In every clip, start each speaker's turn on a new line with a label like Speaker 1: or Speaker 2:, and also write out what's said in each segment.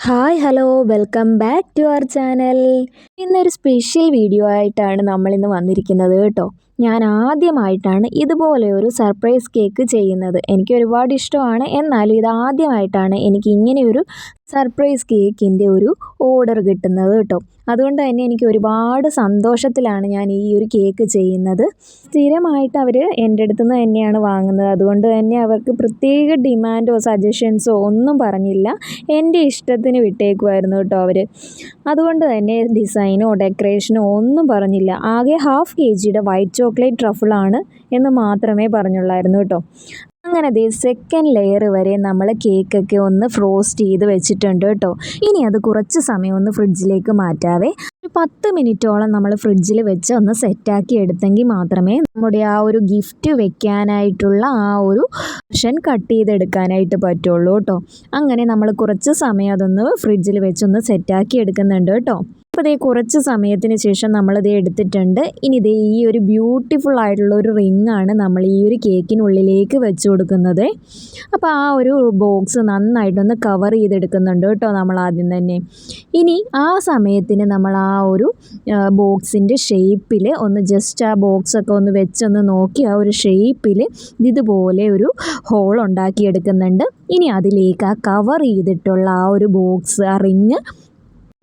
Speaker 1: hi hello welcome back to our channel ഇന്നൊരു special video ആയിട്ടാണ് നമ്മളിന്ന് വന്നിരിക്കുന്നത് കേട്ടോ. ഞാൻ ആദ്യമായിട്ടാണ് ഇതുപോലെ ഒരു സർപ്രൈസ് കേക്ക് ചെയ്യുന്നത്. എനിക്ക് ഒരുപാട് ഇഷ്ടമാണ്. എന്നാലും ഇത് ആദ്യമായിട്ടാണ് എനിക്ക് ഇങ്ങനെയൊരു സർപ്രൈസ് കേക്കിന്റെ ഒരു ഓർഡർ കിട്ടുന്നത് കേട്ടോ. അതുകൊണ്ട് തന്നെ എനിക്ക് ഒരുപാട് സന്തോഷത്തിലാണ് ഞാൻ ഈ ഒരു കേക്ക് ചെയ്യുന്നത്. സ്ഥിരമായിട്ട് അവർ എന്റെ അടുത്ത് നിന്ന് തന്നെയാണ് വാങ്ങുന്നത്. അതുകൊണ്ട് തന്നെ അവർക്ക് പ്രത്യേക ഡിമാൻഡോ സജഷൻസോ ഒന്നും പറഞ്ഞില്ല. എന്റെ ഇഷ്ടത്തിന് വിട്ടേക്കുമായിരുന്നു കേട്ടോ അവർ അതുകൊണ്ട് തന്നെ ഡിസൈനോ ഡെക്കറേഷനോ ഒന്നും പറഞ്ഞില്ല. ആകെ ഹാഫ് കെ ജിയുടെ വൈറ്റ് ചോക്ലേറ്റ് ട്രഫിളാണ് എന്ന് മാത്രമേ പറഞ്ഞുള്ളായിരുന്നു കേട്ടോ. അങ്ങനെ ദേ സെക്കൻഡ് ലെയർ വരെ നമ്മൾ കേക്കൊക്കെ ഒന്ന് ഫ്രോസ്റ്റ് ചെയ്ത് വെച്ചിട്ടുണ്ട് കേട്ടോ. ഇനി അത് കുറച്ച് സമയം ഒന്ന് ഫ്രിഡ്ജിലേക്ക് മാറ്റാവേ. ഒരു പത്ത് മിനിറ്റോളം നമ്മൾ ഫ്രിഡ്ജിൽ വെച്ച് ഒന്ന് സെറ്റാക്കി എടുത്തെങ്കിൽ മാത്രമേ നമ്മുടെ ആ ഒരു ഗിഫ്റ്റ് വെക്കാനായിട്ടുള്ള ആ ഒരു ഷൻ കട്ട് ചെയ്തെടുക്കാനായിട്ട് പറ്റുള്ളൂ കേട്ടോ. അങ്ങനെ നമ്മൾ കുറച്ച് സമയം അതൊന്ന് ഫ്രിഡ്ജിൽ വെച്ചൊന്ന് സെറ്റാക്കി എടുക്കുന്നുണ്ട് കേട്ടോ. അപ്പോൾ ഇതേ കുറച്ച് സമയത്തിന് ശേഷം നമ്മളിത് എടുത്തിട്ടുണ്ട്. ഇനി ഇതേ ഈ ഒരു ബ്യൂട്ടിഫുൾ ആയിട്ടുള്ള ഒരു റിംഗ് ആണ് നമ്മൾ ഈ ഒരു കേക്കിനുള്ളിലേക്ക് വെച്ച് കൊടുക്കുന്നത്. അപ്പോൾ ആ ഒരു ബോക്സ് നന്നായിട്ടൊന്ന് കവർ ചെയ്തെടുക്കുന്നുണ്ട് കേട്ടോ നമ്മൾ ആദ്യം തന്നെ. ഇനി ആ സമയത്തിന് നമ്മൾ ആ ഒരു ബോക്സിന്റെ ഷേപ്പിൽ ഒന്ന് ജസ്റ്റ് ആ ബോക്സൊക്കെ ഒന്ന് വെച്ചൊന്ന് നോക്കി ആ ഒരു ഷേപ്പിൽ ഇതുപോലെ ഒരു ഹോൾ ഉണ്ടാക്കിയെടുക്കുന്നുണ്ട്. ഇനി അതിലേക്ക് ആ കവർ ചെയ്തിട്ടുള്ള ആ ഒരു ബോക്സ് ആ റിങ്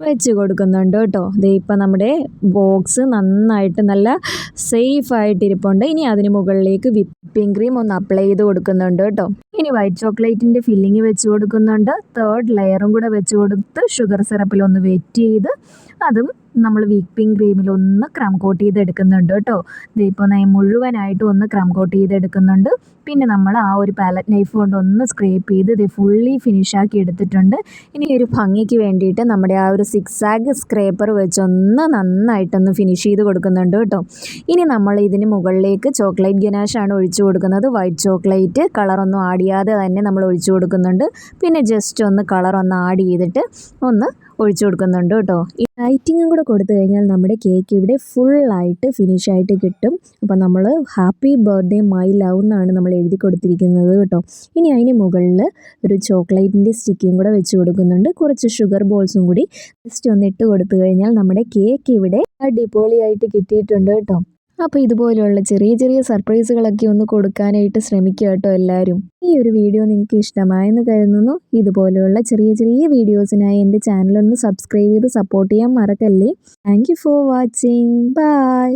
Speaker 1: വെച്ച് കൊടുക്കുന്നുണ്ട് കേട്ടോ. ദേ ഇപ്പം നമ്മുടെ ബോക്സ് നന്നായിട്ട് നല്ല സേഫ് ഇരിപ്പുണ്ട് ഇനി അതിന് മുകളിലേക്ക് വിപ്പിംഗ് ക്രീം ഒന്ന് അപ്ലൈ ചെയ്ത് കൊടുക്കുന്നുണ്ട് കേട്ടോ. ഇനി വൈറ്റ് ചോക്ലേറ്റിന്റെ ഫില്ലിങ് വെച്ച് കൊടുക്കുന്നുണ്ട്. തേർഡ് ലെയറും കൂടെ വെച്ച് കൊടുത്ത് ഷുഗർ സിറപ്പിൽ ഒന്ന് വെറ്റ് ചെയ്ത് അതും നമ്മൾ വിപ്പിംഗ് ക്രീമിൽ ഒന്ന് ക്രം കോട്ട് ചെയ്ത് ചെയ്തെടുക്കുന്നുണ്ട് കേട്ടോ. ഇതിപ്പോൾ മുഴുവനായിട്ട് ഒന്ന് ക്രം കോട്ട് ചെയ്ത് എടുക്കുന്നുണ്ട് പിന്നെ നമ്മൾ ആ ഒരു പാലറ്റ് നൈഫ് കൊണ്ട് ഒന്ന് സ്ക്രേപ്പ് ചെയ്ത് ഇത് ഫുള്ളി ഫിനിഷാക്കി എടുത്തിട്ടുണ്ട്. ഇനി ഒരു ഭംഗിക്ക് വേണ്ടിയിട്ട് നമ്മുടെ ആ ഒരു സിക്സ് ആഗ് സ്ക്രേപ്പർ വെച്ചൊന്ന് നന്നായിട്ടൊന്ന് ഫിനിഷ് ചെയ്ത് കൊടുക്കുന്നുണ്ട് കേട്ടോ. ഇനി നമ്മൾ ഇതിന് മുകളിലേക്ക് ചോക്ലേറ്റ് ഗനാഷാണ് ഒഴിച്ചു കൊടുക്കുന്നത്. വൈറ്റ് ചോക്ലേറ്റ് കളറൊന്നും ആഡ് ചെയ്യാതെ തന്നെ നമ്മൾ ഒഴിച്ചു കൊടുക്കുന്നുണ്ട്. പിന്നെ ജസ്റ്റ് ഒന്ന് കളർ ഒന്ന് ആഡ് ചെയ്തിട്ട് ഒന്ന് ഒഴിച്ചു കൊടുക്കുന്നുണ്ട് കേട്ടോ. ഈ ലൈറ്റിങ്ങും കൂടെ കൊടുത്തു കഴിഞ്ഞാൽ നമ്മുടെ കേക്ക് ഇവിടെ ഫുള്ളായിട്ട് ഫിനിഷായിട്ട് കിട്ടും. അപ്പോൾ നമ്മൾ ഹാപ്പി ബർത്ത്ഡേ മൈ ലവ് എന്നാണ് നമ്മൾ എഴുതി കൊടുത്തിരിക്കുന്നത് കേട്ടോ. ഇനി അതിന് മുകളിൽ ഒരു ചോക്ലേറ്റിന്റെ സ്റ്റിക്കും കൂടെ വെച്ച് കൊടുക്കുന്നുണ്ട്. കുറച്ച് ഷുഗർ ബോൾസും കൂടി ജസ്റ്റ് ഒന്ന് ഇട്ട് കൊടുത്തു കഴിഞ്ഞാൽ നമ്മുടെ കേക്ക് ഇവിടെ അടിപൊളിയായിട്ട് കിട്ടിയിട്ടുണ്ട് കേട്ടോ. അപ്പോൾ ഇതുപോലെയുള്ള ചെറിയ ചെറിയ സർപ്രൈസുകളൊക്കെ ഒന്ന് കൊടുക്കാനായിട്ട് ശ്രമിക്കുക കേട്ടോ എല്ലാവരും. ഈ ഒരു വീഡിയോ നിങ്ങൾക്ക് ഇഷ്ടമായെന്ന് കരുതുന്നു. ഇതുപോലെയുള്ള ചെറിയ ചെറിയ വീഡിയോസിനായി എന്റെ ചാനലൊന്ന് സബ്സ്ക്രൈബ് ചെയ്ത് സപ്പോർട്ട് ചെയ്യാൻ മറക്കല്ലേ. Thank for watching bye